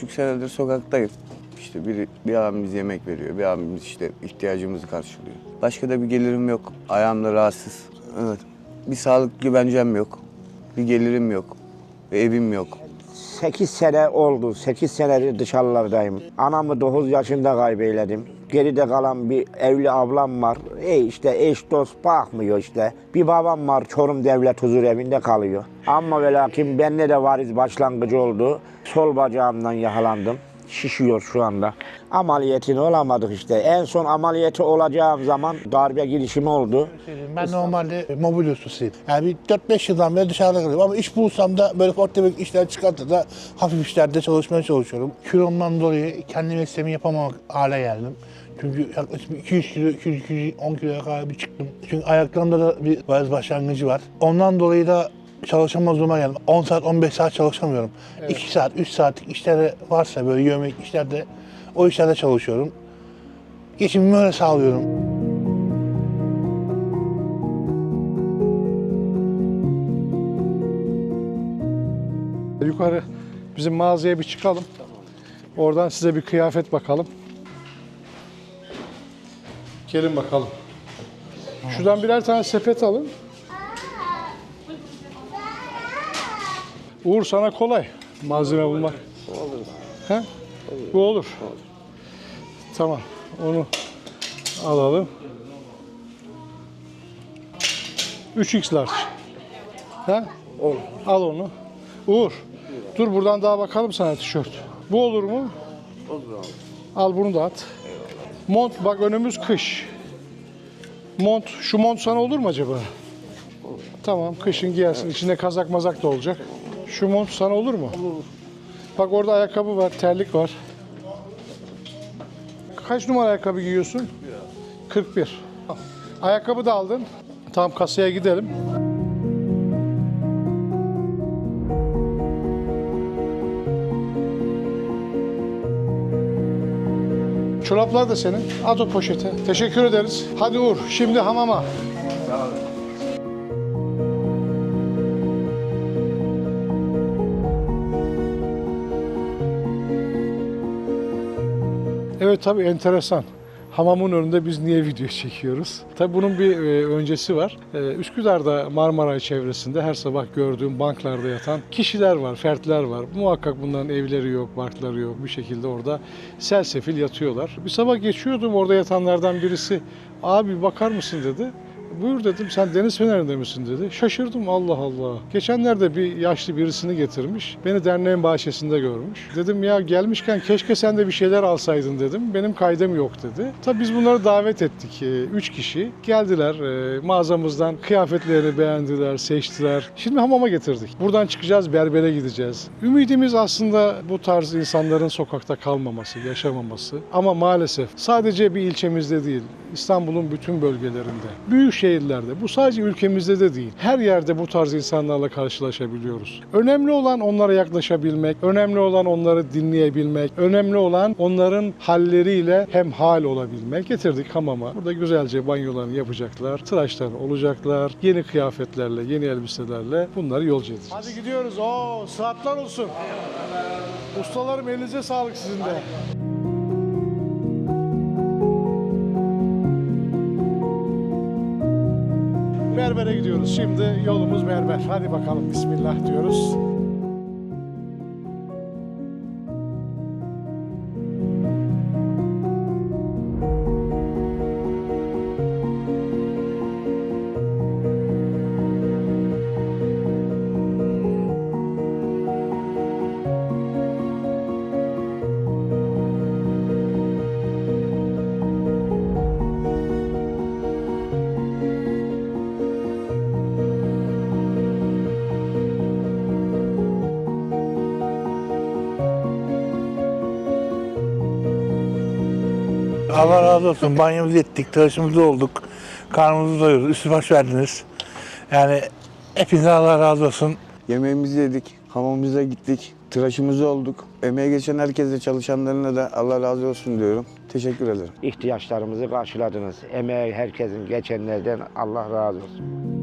buçuk senedir sokaktayım. İşte bir, bir abimiz yemek veriyor, bir abimiz işte ihtiyacımızı karşılıyor. Başka da bir gelirim yok. Ayağım da rahatsız. Evet. Bir sağlık güvencem yok. Bir gelirim yok. Bir evim yok. 8 sene oldu. 8 senedir dışarılardayım. Anamı 9 yaşında kaybeyledim. Geride kalan bir evli ablam var. E işte eş dost bakmıyor işte. Bir babam var Çorum Devlet Huzur Evi'nde kalıyor. Ama ve lakin bende de variz başlangıcı oldu. Sol bacağımdan yakalandım. Şişiyor şu anda. Ameliyatını olamadık işte. En son ameliyatı olacağım zaman darbe girişimi oldu. Ben normalde mobil ustasıyım. Yani bir 4-5 yıldan beri dışarıda kalıyorum ama iş bulsam da böyle ufak tefek işler çıkartıp da hafif işlerde çalışmaya çalışıyorum. Kilomdan dolayı kendi mesleğimi yapamamak hale geldim. Çünkü yaklaşık bir 200 kilo, 200, 210 kiloya kadar bir çıktım. Çünkü ayaklarımda da bir valiz başlangıcı var. Ondan dolayı da çalışamaz duruma geldim. 10 saat, 15 saat çalışamıyorum. 2 saat, 3 saatlik işleri varsa böyle yemek işlerde o işlerde çalışıyorum. Geçimimi öyle sağlıyorum. Yukarı bizim mağazaya bir çıkalım. Oradan size bir kıyafet bakalım. Gelin bakalım. Şuradan birer tane sepet alın. Uğur sana kolay malzeme bulmak. Olur. He? Bu olur. Tamam. Onu alalım. 3x large. He? Olur. Al onu. Uğur. Dur buradan daha bakalım sana tişört. Bu olur mu? Olur abi. Al bunu da at. Mont bak önümüz kış. Mont, şu mont sana olur mu acaba? Tamam, kışın giyersin. İçinde kazak mazak da olacak. Şu mont sana olur mu? Olur. Bak orada ayakkabı var, terlik var. Kaç numara ayakkabı giyiyorsun? 41. Al. Ayakkabı da aldın. Tamam kasaya gidelim. Çoraplar da senin. At o poşete. Teşekkür ederiz. Hadi Uğur, şimdi hamama. Evet tabii enteresan. Hamamın önünde biz niye video çekiyoruz? Tabii bunun bir e, öncesi var. E, Üsküdar'da Marmaray çevresinde her sabah gördüğüm banklarda yatan kişiler var, fertler var. Muhakkak bunların evleri yok, barkları yok. Bir şekilde orada selsefil yatıyorlar. Bir sabah geçiyordum orada yatanlardan birisi. Abi bakar mısın dedi. Buyur dedim sen deniz fenerinde misin dedi. Şaşırdım Allah Allah. Geçenlerde bir yaşlı birisini getirmiş. Beni derneğin bahçesinde görmüş. Dedim ya gelmişken keşke sen de bir şeyler alsaydın dedim. Benim kaydım yok dedi. Tabii biz bunları davet ettik. Ee, Üç kişi geldiler ee, mağazamızdan kıyafetlerini beğendiler, seçtiler. Şimdi hamama getirdik. Buradan çıkacağız berbere gideceğiz. Ümidimiz aslında bu tarz insanların sokakta kalmaması, yaşamaması. Ama maalesef sadece bir ilçemizde değil, İstanbul'un bütün bölgelerinde, büyük şehirlerde, bu sadece ülkemizde de değil, her yerde bu tarz insanlarla karşılaşabiliyoruz. Önemli olan onlara yaklaşabilmek, önemli olan onları dinleyebilmek, önemli olan onların halleriyle hem hal olabilmek. Getirdik hamama. Burada güzelce banyolarını yapacaklar, tıraşlarını olacaklar, yeni kıyafetlerle, yeni elbiselerle bunları yolcu edeceğiz. Hadi gidiyoruz. Oo, saatler olsun. Ustalarım elinize sağlık sizin de. Berbere gidiyoruz. Şimdi yolumuz berber. Hadi bakalım Bismillah diyoruz. Allah razı olsun. Banyomuzu ettik, tıraşımızı olduk. Karnımızı doyurduk, üstü baş verdiniz. Yani hepinize Allah razı olsun. Yemeğimizi yedik, hamamımıza gittik, tıraşımızı olduk. Emeğe geçen herkese, çalışanlarına da Allah razı olsun diyorum. Teşekkür ederim. İhtiyaçlarımızı karşıladınız. Emeği herkesin geçenlerden Allah razı olsun.